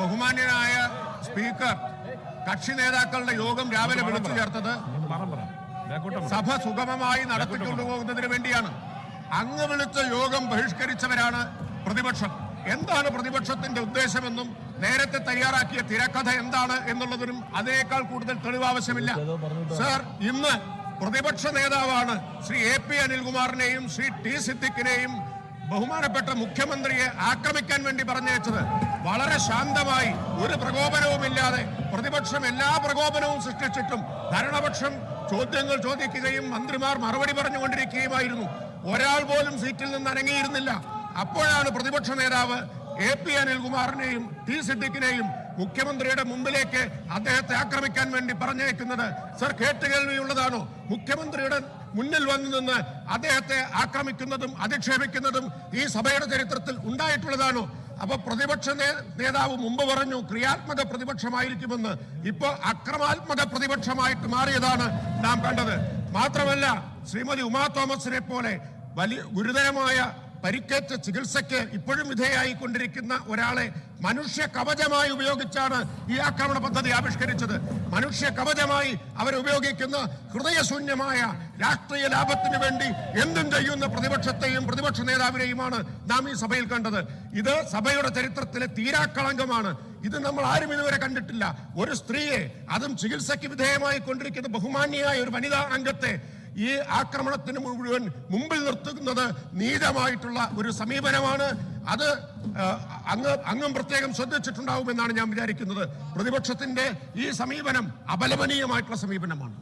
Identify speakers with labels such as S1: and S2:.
S1: ബഹുമാന്യനായ സ്പീക്കർ കക്ഷി നേതാക്കളുടെ യോഗം രാവിലെ വിളിച്ചു ചേർത്തത്. സഭ സുഗമമായി നടത്തിക്കൊണ്ടുപോകുന്നതിന് വേണ്ടിയാണ്. അങ്ങ് വിളിച്ച യോഗം ബഹിഷ്കരിച്ചവരാണ് പ്രതിപക്ഷം. എന്താണ് പ്രതിപക്ഷത്തിന്റെ ഉദ്ദേശമെന്നും നേരത്തെ തയ്യാറാക്കിയ തിരക്കഥ എന്താണ് എന്നുള്ളതിനും അതിനേക്കാൾ കൂടുതൽ തെളിവ് ആവശ്യമില്ല സർ ഇന്ന് പ്രതിപക്ഷ നേതാവാണ് ശ്രീ എ പി അനിൽകുമാറിനെയും ശ്രീ ടി സിദ്ദിഖിനെയും ബഹുമാനപ്പെട്ട മുഖ്യമന്ത്രിയെ ആക്രമിക്കാൻ വേണ്ടി പറഞ്ഞയച്ചത്. വളരെ ശാന്തമായി ഒരു പ്രകോപനവുമില്ലാതെ പ്രതിപക്ഷം എല്ലാ പ്രകോപനവും സൃഷ്ടിച്ചിട്ടും ഭരണപക്ഷം ചോദ്യങ്ങൾ ചോദിക്കുകയും മന്ത്രിമാർ മറുപടി പറഞ്ഞുകൊണ്ടിരിക്കുകയുമായിരുന്നു. ഒരാൾ പോലും സീറ്റിൽ നിന്ന് അനങ്ങിയിരുന്നില്ല. അപ്പോഴാണ് പ്രതിപക്ഷ നേതാവ് എ പി അനിൽകുമാറിനെയും ടി സിദ്ദിഖിനെയും മുഖ്യമന്ത്രിയുടെ മുമ്പിലേക്ക് അദ്ദേഹത്തെ ആക്രമിക്കാൻ വേണ്ടി പറഞ്ഞേക്കുന്നത് സർ കേട്ടുകേൾവിയുള്ളതാണോ മുഖ്യമന്ത്രിയുടെ മുന്നിൽ വന്നു നിന്ന് അദ്ദേഹത്തെ ആക്രമിക്കുന്നതും അധിക്ഷേപിക്കുന്നതും ഈ സഭയുടെ ചരിത്രത്തിൽ ഉണ്ടായിട്ടുള്ളതാണോ? അപ്പൊ പ്രതിപക്ഷ നേതാവ് മുമ്പ് പറഞ്ഞു ക്രിയാത്മക പ്രതിപക്ഷമായിരിക്കുമെന്ന്. ഇപ്പൊ അക്രമാത്മക പ്രതിപക്ഷമായിട്ട് മാറിയതാണ് നാം കണ്ടത്. മാത്രമല്ല ശ്രീമതി ഉമാ തോമസിനെ പോലെ വലിയ ഗുരുതരമായ പരിക്കേറ്റ ചികിത്സയ്ക്ക് ഇപ്പോഴും വിധേയായിക്കൊണ്ടിരിക്കുന്ന ഒരാളെ മനുഷ്യ കവചമായി ഉപയോഗിച്ചാണ് ഈ ആക്രമണ പദ്ധതി ആവിഷ്കരിച്ചത്. മനുഷ്യ കവചമായി അവരുപയോഗിക്കുന്ന ഹൃദയശൂന്യമായ രാഷ്ട്രീയ ലാഭത്തിന് വേണ്ടി എന്തും ചെയ്യുന്ന പ്രതിപക്ഷത്തെയും പ്രതിപക്ഷ നേതാവിനെയുമാണ് നാം ഈ സഭയിൽ കണ്ടത്. ഇത് സഭയുടെ ചരിത്രത്തിലെ തീരാക്കളങ്കമാണ്. ഇത് നമ്മൾ ആരും ഇതുവരെ കണ്ടിട്ടില്ല. ഒരു സ്ത്രീയെ അതും ചികിത്സയ്ക്ക് വിധേയമായി കൊണ്ടിരിക്കുന്ന ബഹുമാന്യയായ ഒരു വനിതാ അംഗത്തെ ഈ ആക്രമണത്തിന് മുഴുവൻ മുമ്പിൽ നിർത്തുന്നത് നീതമായിട്ടുള്ള ഒരു സമീപനമാണ്. അത് അങ്ങ് അങ്ങും പ്രത്യേകം ശ്രദ്ധിച്ചിട്ടുണ്ടാവുമെന്നാണ് ഞാൻ വിചാരിക്കുന്നത്. പ്രതിപക്ഷത്തിന്റെ ഈ സമീപനം അപലപനീയമായിട്ടുള്ള സമീപനമാണ്.